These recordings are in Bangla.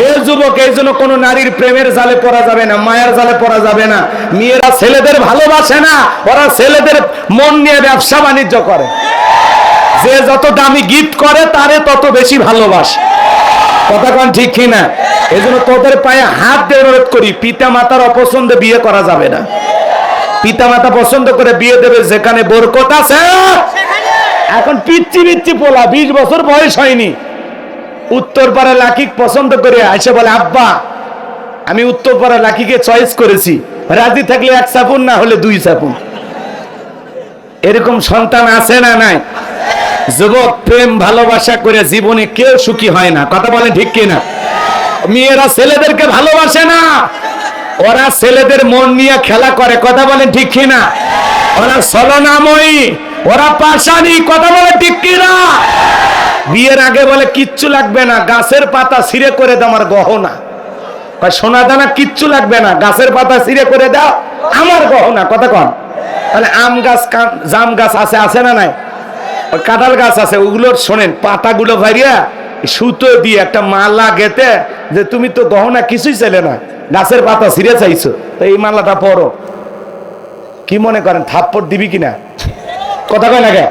এ যুবক এই জন্য কোনো নারীর প্রেমের জালে পড়া যাবে না মায়ের জালে পড়া যাবে না। মেয়েরা ছেলেদের ভালোবাসে না ওরা ছেলেদের মন নিয়ে ব্যবসা বাণিজ্য করে। যে যত দামি গিফট করে তারে তত বেশি ভালোবাসে। কথা কন ঠিক কিনা? এই জন্য তোদের পায়ে হাত দিয়ে অনুরোধ করি পিতা মাতার অপছন্দে বিয়ে করা যাবে না। পিতা মাতা পছন্দ করে বিয়ে দেবে যেখানে বরকত আছে এখন পিচ্ছি পিচ্ছি পোলা বিশ বছর বয়স হয়নি। উত্তরপাড়া লাকিক পছন্দ করে আসে বলে, আব্বা, আমি উত্তরপাড়া লাকিকে চয়েস করেছি। রাজি থাকলে এক সাপুন, না হলে দুই সাপুন। এরকম সন্তান আছে না নাই? যুবক প্রেম ভালোবাসা করে জীবনে কেউ সুখী হয় না। কথা বলে ঠিক কিনা? মেয়েরা ছেলেদেরকে ভালোবাসে না। ওরা ছেলেদের মন নিয়ে খেলা করে। কথা বলেন ঠিক কিনা? ওরা ছলনাময়ী, ওরা পাশানি কথা বলে ঠিক কিনা? বিয়ের আগে বলে, কিচ্ছু লাগবে না, গাছের পাতা ছিঁড়ে করে দাও আমার গহনা। সোনা দানা কিচ্ছু লাগবে না, গাছের পাতা ছিঁড়ে করে দাও আমার গহনা। কথা কন। তাহলে আম গাছ জাম গাছ আছে আছে না নাই? কাঁঠাল গাছ আছে ওগুলোর শোনেন, পাতাগুলো ভাইরিয়া সুতো দিয়ে একটা মালা গেতে যে তুমি তো গহনা কিছুই চাইলে না, গাছের পাতা ছিঁড়ে চাইছো, তো এই মালাটা পরো। কি মনে করেন, থাপ্পড় দিবি কিনা? কথা কয় কয়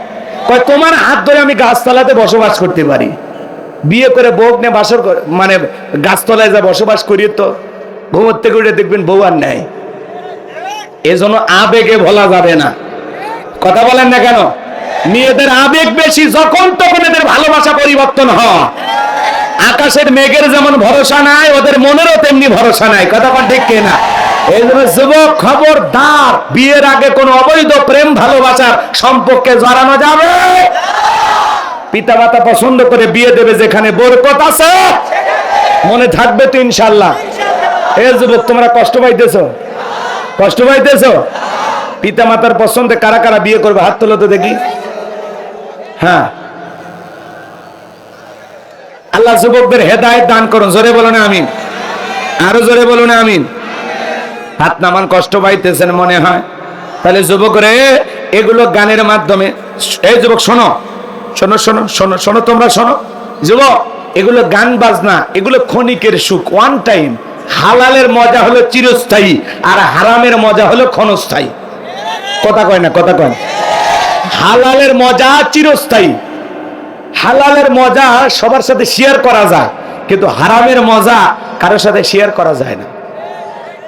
তোমার হাত ধরে আমি গাছতলাতে বসবাস করতে পারি। বিয়ে করে বউ নিয়ে বাসর মানে গাছতলায় যা বসবাস করি তো ঘুমোর থেকে উঠে দেখবেন বউ আর নেয় এজন্য আবেগে ভোলা যাবে না। কথা বলেন না কেন? মেয়েদের আবেগ বেশি যখন তখন এদের ভালোবাসা পরিবর্তন হয়। আকাশের মেঘের যেমন ভরসা নাই, ওদের মনেরও তেমনি ভরসা নাই। কথা ঠিক কিনা? এই জন্য যুবক, খবরদার, বিয়ের আগে কোনো অবৈধ প্রেম ভালোবাসার সম্পর্কে জড়ানো যাবে পিতা মাতা পছন্দ করে বিয়ে দেবে যেখানে বরকত আছে, মনে থাকবে তো ইনশাল্লাহ। এ যুবক, তোমরা কষ্ট পাইতেছো? কষ্ট পাইতেছো? পিতা মাতার পছন্দে কারা কারা বিয়ে করবে? হাত তোলো তো দেখি। হ্যাঁ। আল্লাহ যুবকদের হেদায়েত দান করুন। জোরে বলো না আমিন। আরও জোরে বলো না আমিন। হাত নামান কষ্ট পাইতেছেন মনে হয়। তাহলে যুবক রে এগুলো গানের মাধ্যমে, এই যুবক, শোনো শোনো শোনো শোনো শোনো তোমরা, শোনো। যুবক, এগুলো গান বাজনা, এগুলো ক্ষণিকের সুখ ওয়ান টাইম হালালের মজা হলো চিরস্থায়ী, আর হারামের মজা হলো ক্ষণস্থায়ী। কথা কয় না, কথা কয়। হালালের মজা চিরস্থায়ী। হালালের মজা সবার সাথে শেয়ার করা যায়, কিন্তু হারামের মজা কারোর সাথে শেয়ার করা যায় না।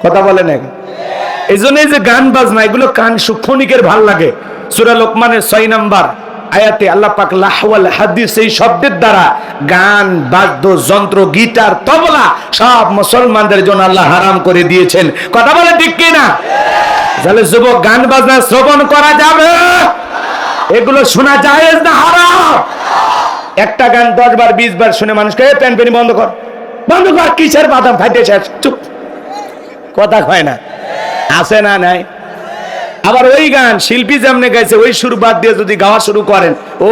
কথা বলেন এখন এই জন্যই যে গান বাজনা এগুলো কান সুক্ষণিকের ভালো লাগে। সুরা লোকমানের ছয় নাম্বার আয়াতে আল্লাহ পাক লাহওয়াল হাদিস এই শব্দের দ্বারা গান বাদ্য যন্ত্র গিটার তবলা সব মুসলমানদের জন্য আল্লাহ হারাম করে দিয়েছেন। কথা বলে ঠিক কিনা? তাহলে যুবক গান বাজনা শ্রবণ করা যাবে? এগুলো শোনা যায় না হারাম? একটা গান দশ বার বিশ বার শুনে মানুষকে "এ, প্যান বন্ধ কর। বন্ধ কর কিসের বাদাম ফাইতে চুপ। কথা হয় না। আছে না নাই? আবার ওই গান শিল্পী যেমনে গাইছে, ওই সুর বাদ দিয়ে যদি গাওয়া শুরু করেন, ও